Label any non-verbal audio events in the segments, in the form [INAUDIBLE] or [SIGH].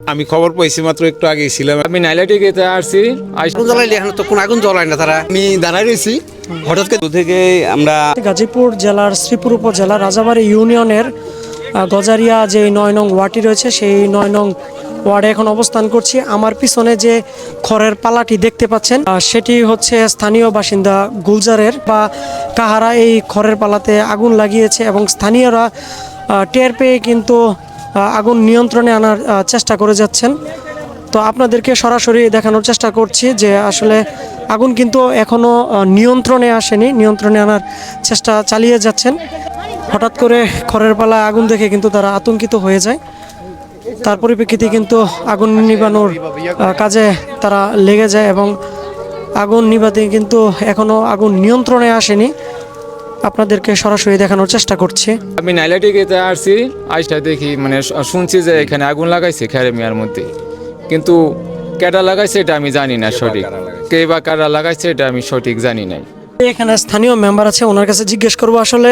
আমি খবর পাইছি মাত্র একটু আগেই ছিলাম। আমি নাইলাটি গেতে আসছি। আগুন জ্বালাইলে এখন তো কোন আগুন জ্বলায় না তারা। আমি দাঁড়াই রয়েছি হঠাৎ করে থেকে আমরা গাজীপুর জেলার শ্রীপুর উপজেলা রাজাবাড়ি ইউনিয়নের গজারিয়া যে নয় নং ওয়ার্ডটি রয়েছে সেই নয় নং ওয়ার্ডে এখন অবস্থান করছি। আমার পিছনে যে খড়ের পালাটি দেখতে পাচ্ছেন সেটি হচ্ছে স্থানীয় বাসিন্দা গুলজারের। বা কাহারা এই খড়ের পালাতে আগুন লাগিয়েছে এবং স্থানীয়রা টের পেয়ে কিন্তু আগুন নিয়ন্ত্রণে আনার চেষ্টা করে যাচ্ছেন। তো আপনাদেরকে সরাসরি দেখানোর চেষ্টা করছি যে আসলে আগুন কিন্তু এখনও নিয়ন্ত্রণে আসেনি, নিয়ন্ত্রণে আনার চেষ্টা চালিয়ে যাচ্ছেন। হঠাৎ করে খড়ের পালা আগুন দেখে কিন্তু তারা আতঙ্কিত হয়ে যায়। তার পরিপ্রেক্ষিতে কিন্তু আগুন নিবানোর কাজে তারা লেগে যায় এবং আগুন নিভাতে কিন্তু এখনও আগুন নিয়ন্ত্রণে আসেনি। আপনাদেরকে সরাসরি দেখানোর চেষ্টা করছি। আমি নাইলাটি গেতে আসছি আইসটা দেখি মানে শুনছি যে এখানে আগুন লাগাইছে খেরে মিয়ার মধ্যে। কিন্তু কেটা লাগাইছে এটা আমি জানি না সঠিক। কে বা কারা লাগাইছে এটা আমি সঠিক জানি নাই। এখানে স্থানীয় মেম্বার আছে ওনার কাছে জিজ্ঞেস করব আসলে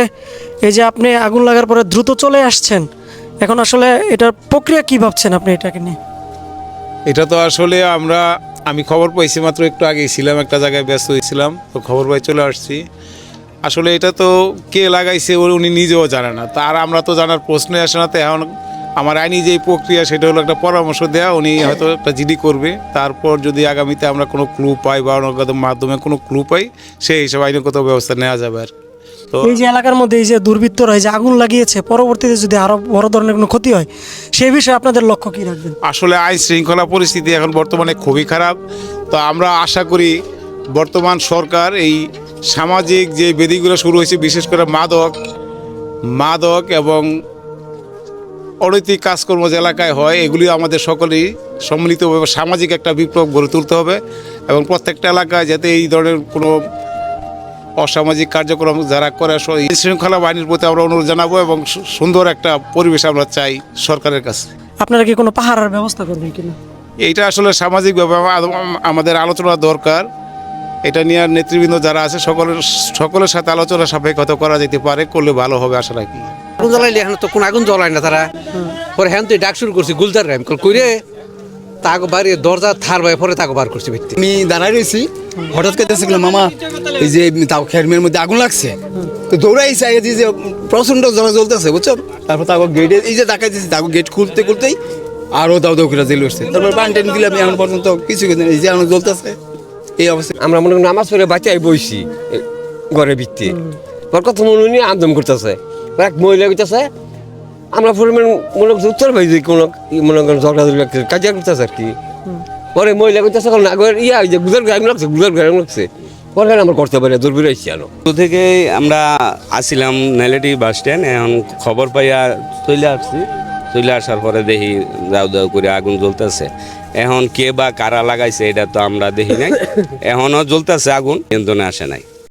এই যে আপনি আগুন লাগার পরে দ্রুত চলে আসছেন এখন আসলে এটার প্রক্রিয়া কি ভাবছেন আপনি এটাকে নিয়ে? এটা তো আসলে আমরা আমি খবর পাইছি মাত্র একটু আগেই ছিলাম একটা জায়গায় ব্যস্ত হয়েছিলাম তো খবর পাই চলে আসছি। আসলে এটা তো কে লাগাইছে ও উনি নিজেও জানে না। তার আমরা তো জানার প্রশ্নই আসে না তো এখন আমার আইনি যে প্রক্রিয়া সেটা হলো একটা পরামর্শ দেওয়া উনি হয়তো একটা জিডি করবে। তারপর যদি আগামীতে আমরা কোনো ক্লু পাই বা অন্য মাধ্যমে কোনো ক্লু পাই সেই হিসাবে আইনগত ব্যবস্থা নেওয়া যাবে আর তো এই যে এলাকার মধ্যে এই যে দুর্বৃত্তরা এই যে আগুন লাগিয়েছে পরবর্তীতে যদি আরও বড় ধরনের কোনো ক্ষতি হয় সেই বিষয়ে আপনাদের লক্ষ্য কি রাখবেন? আসলে আইন শৃঙ্খলা পরিস্থিতি এখন বর্তমানে খুবই খারাপ। তো আমরা আশা করি বর্তমান সরকার এই সামাজিক যে বেদিগুলো শুরু হয়েছে বিশেষ করে মাদক মাদক এবং অনৈতিক কাজকর্ম যে এলাকায় হয় এগুলি আমাদের সকলেই সম্মিলিতভাবে সামাজিক একটা বিপ্লব গড়ে তুলতে হবে এবং প্রত্যেকটা এলাকায় যাতে এই ধরনের কোনো অসামাজিক কার্যক্রম যারা করে শৃঙ্খলা বাহিনীর প্রতি আমরা অনুরোধ জানাব এবং সুন্দর একটা পরিবেশ আমরা চাই সরকারের কাছে। আপনারা কি কোনো পাহারার ব্যবস্থা করবেন কিনা? এইটা আসলে সামাজিক ব্যাপার আমাদের আলোচনা দরকার। এটা নিয়ে আর নেতৃবৃন্দ যারা আছে সকলের সকলের সাথে আলোচনা সাপেক্ষতা করা যেতে পারে করলে ভালো হবে আশা রাখি। আগুন জ্বালাইলে এখন তো কোন আগুন জ্বলায় না তারা। পরে হ্যাঁ তুই ডাক শুরু করছি গুলজার আমি কল কইরে তাকে বাড়ি দরজা থার বাই পরে তাকে বার করছি ভিত্তি। আমি দাঁড়াই রয়েছি হঠাৎ করে দেখছিলাম মামা এই যে তাও খেরমের মধ্যে আগুন লাগছে। তো দৌড়াই চাই যে প্রচণ্ড জল জ্বলতেছে বুঝছ? তারপর তাকে গেটে এই যে ডাকাই দিয়েছি তাকে গেট খুলতে খুলতেই আরও দাও দাও করে জেল উঠছে। তারপর পানি টানি দিলাম এখন পর্যন্ত কিছু কিছু এই যে এখন জ্বলতেছে। এই অবস্থা। আমরা মনে করি নামাজ পড়ে বাচ্চাই বইছি ঘরে ভিত্তি তোর কথা মনে নিয়ে আন্দোলন করতেছে। এক মহিলা কইতেছে, আমরা পরিমাণ মনে করছি উত্তর ভাই যে কোনো মনে করেন ঝগড়া কাজিয়া করতেছে আর কি। পরে মহিলা কইতেছে না আগের ইয়া যে গুজর গ্রাম লাগছে, গুজর গ্রাম লাগছে। পরে আমরা করতে পারি দূর বেরো আইসি আনো শুরু থেকে আমরা আসছিলাম নেলেটি বাস স্ট্যান্ড, এখন খবর পাইয়া চলে আসছি। চলে আসার পরে দেখি দাউ দাউ করে আগুন জ্বলতেছে। এখন কে বা কারা লাগাইছে এটা তো আমরা দেখি নাই। [LAUGHS] এখনও জ্বলতেছে আগুন কিন্তু আসে নাই।